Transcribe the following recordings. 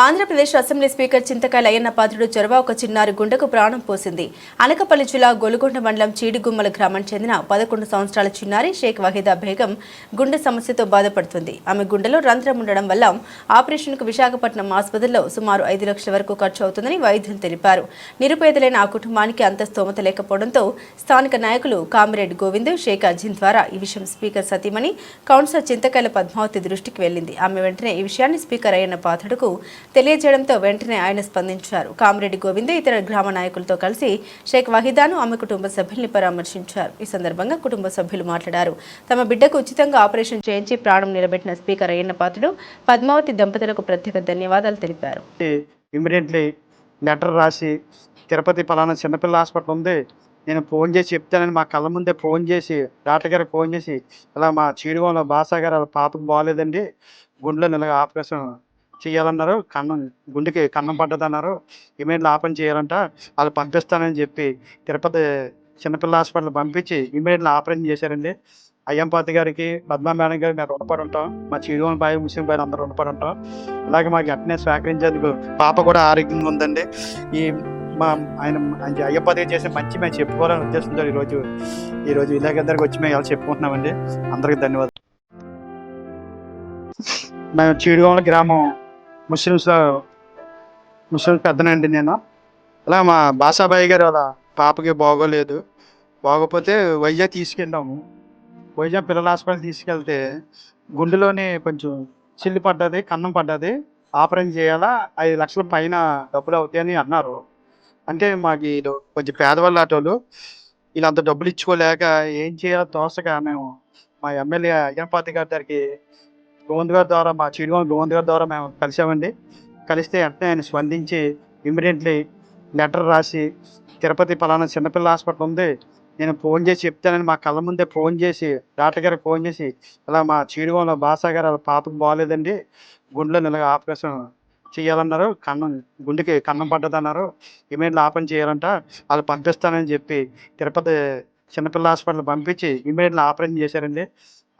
Andhra Pradesh assembly speaker Chintakayala Ayyanna Patrudu చొరవ ఒక చిన్నారి గుండెకు ప్రాణం పోసింది. అనకపల్లి జిల్లా గొలుగొండ మండలం చీడిగుమ్మల గ్రామానికి చెందిన పదకొండు సంవత్సరాల చిన్నారి షేక్ వహీదా బేగం గుండె సమస్యతో బాధపడుతుంది. ఆమె గుండెలో రంధ్రం ఉండడం వల్ల ఆపరేషన్కు విశాఖపట్నం ఆసుపత్రిలో సుమారు ఐదు లక్షల వరకు ఖర్చు అవుతుందని వైద్యులు తెలిపారు. నిరుపేదలైన ఆ కుటుంబానికి అంత స్తోమత లేకపోవడంతో స్థానిక నాయకులు కామిరెడ్డి గోవింద్ షేక్ అజిన్ ద్వారా ఈ విషయం స్పీకర్ సతీమణి కౌన్సిలర్ చింతకాయల పద్మావతి దృష్టికి వెళ్ళింది. ఆమె వెంటనే ఈ విషయాన్ని స్పీకర్ అయ్యన్న పాత్రుడుకు తెలియజేయడంతో వెంటనే ఆయన స్పందించారు. కామిరెడ్డి గోవింద్ ఇతర గ్రామ నాయకులతో కలిసి షేక్ వహీదాను ఆమె కుటుంబ సభ్యుల్ని పరామర్శించారు. ఈ సందర్భంగా కుటుంబ సభ్యులు మాట్లాడారు. తమ బిడ్డకు ఉచితంగా ఆపరేషన్ చేయించి ప్రాణం నిలబెట్టిన స్పీకర్ అయ్యన్న పాత్రుడు పద్మావతి దంపతులకు ప్రత్యేక ధన్యవాదాలు తెలిపారు. ఇమీడియట్లీ లెటర్ రాసి తిరుపతి పలానా చిన్నపిల్ల హాస్పిటల్ ఉంది నేను ఫోన్ చేసి చెప్తానని మా కళ్ళ ముందే ఫోన్ చేసి డాక్టర్ గారికి ఫోన్ చేసి ఇలా మా చీడుగంలో బాసా గారు వాళ్ళ పాపకు బాగాలేదండి గుండెలో ఇలాగ ఆపరేషన్ చేయాలన్నారు. కన్నం గుండెకి కన్నం పడ్డదన్నారు. ఇమీడియట్లీ ఆపరేషన్ చేయాలంట. వాళ్ళు పంపిస్తానని చెప్పి తిరుపతి చిన్నపిల్ల హాస్పిటల్ పంపించి ఇమీడియట్లీ ఆపరేషన్ చేశారండి. అయ్యంపాతి గారికి పద్మా మేడం గారికి మేము రుణపడి ఉంటాం. మా చీడుగోని బాయ్ ముస్లిం బాయ్ అందరూ రుణపడి ఉంటాం. అలాగే మాకు వెంటనే సహకరించేందుకు పాప కూడా ఆరోగ్యంగా ఉందండి. ఈ మా ఆయన అయ్యప్పది చేసే మంచి మేము చెప్పుకోవాలని ఉద్దేశంతో ఈరోజు ఈరోజు ఇలాగ వచ్చి మేము ఇలా చెప్పుకుంటున్నామండి. అందరికి ధన్యవాదాలు. మేము చీడుగోల గ్రామం ముస్లిమ్స్ ముస్లింస్ పెద్దనండి నేను. అలా మా బాసాబాయి గారు అలా పాపకి బాగోలేదు. బాగోపోతే వైజాగ్ తీసుకెళ్ళాము. వైజాగ్ పిల్లల హాస్పిటల్ తీసుకెళ్తే గుండెలోనే కొంచెం చిల్లి పడ్డది కన్నం పడ్డది. ఆపరేషన్ చేయాలా ఐదు లక్షల పైన డబ్బులు అవుతాయని అన్నారు. అంటే మాకు ఇది కొంచెం పేదవాళ్ళు ఆటోలు వీళ్ళు అంత డబ్బులు ఇచ్చుకోలేక ఏం చేయాలో తోసగా మేము మా ఎమ్మెల్యే అయ్యపాతి గారి దగ్గరికి గోవింద్ గారి ద్వారా మా చిరుగోని గోవింద్ గారి ద్వారా మేము కలిసామండి. కలిస్తే వెంటనే ఆయన స్పందించి ఇమ్మీడియట్లీ లెటర్ రాసి తిరుపతి పలానా చిన్నపిల్ల హాస్పిటల్ ఉంది నేను ఫోన్ చేసి చెప్తానని మా కళ్ళ ముందే ఫోన్ చేసి డాక్టర్ గారికి ఫోన్ చేసి ఇలా మా చీడుగోలో బాసా గారు వాళ్ళ పాపకు బాగాలేదండి గుండెలో ఇలాగ ఆపరేషన్ చేయాలన్నారు కన్నం గుండెకి కన్నం పడ్డదన్నారు ఇమీడియట్లీ ఆపరేషన్ చేయాలంట వాళ్ళు పంపిస్తానని చెప్పి తిరుపతి చిన్నపిల్ల హాస్పిటల్ పంపించి ఇమీడియట్లీ ఆపరేషన్ చేశారండి.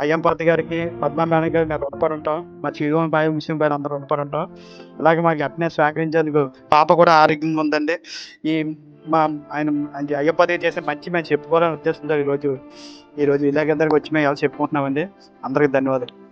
అయ్యంపాతి గారికి పద్మా మేడం గారికి నేను రుణపడి ఉంటాం. మా చీడుగోని బాయ్ ముస్లిం బాయ్ అందరూ రుణపడి ఉంటాం. అలాగే మాకు అట్నే సహకరించేందుకు పాప కూడా ఆరోగ్యంగా ఉందండి. ఈ మా ఆయన ఆయన అయ్యప్పది చేసే మంచి మేము చెప్పుకోవాలని ఉద్దేశంతో ఈరోజు ఈరోజు ఇలాగ వచ్చి మేము ఎలా చెప్పుకుంటున్నామండి. అందరికి ధన్యవాదాలు.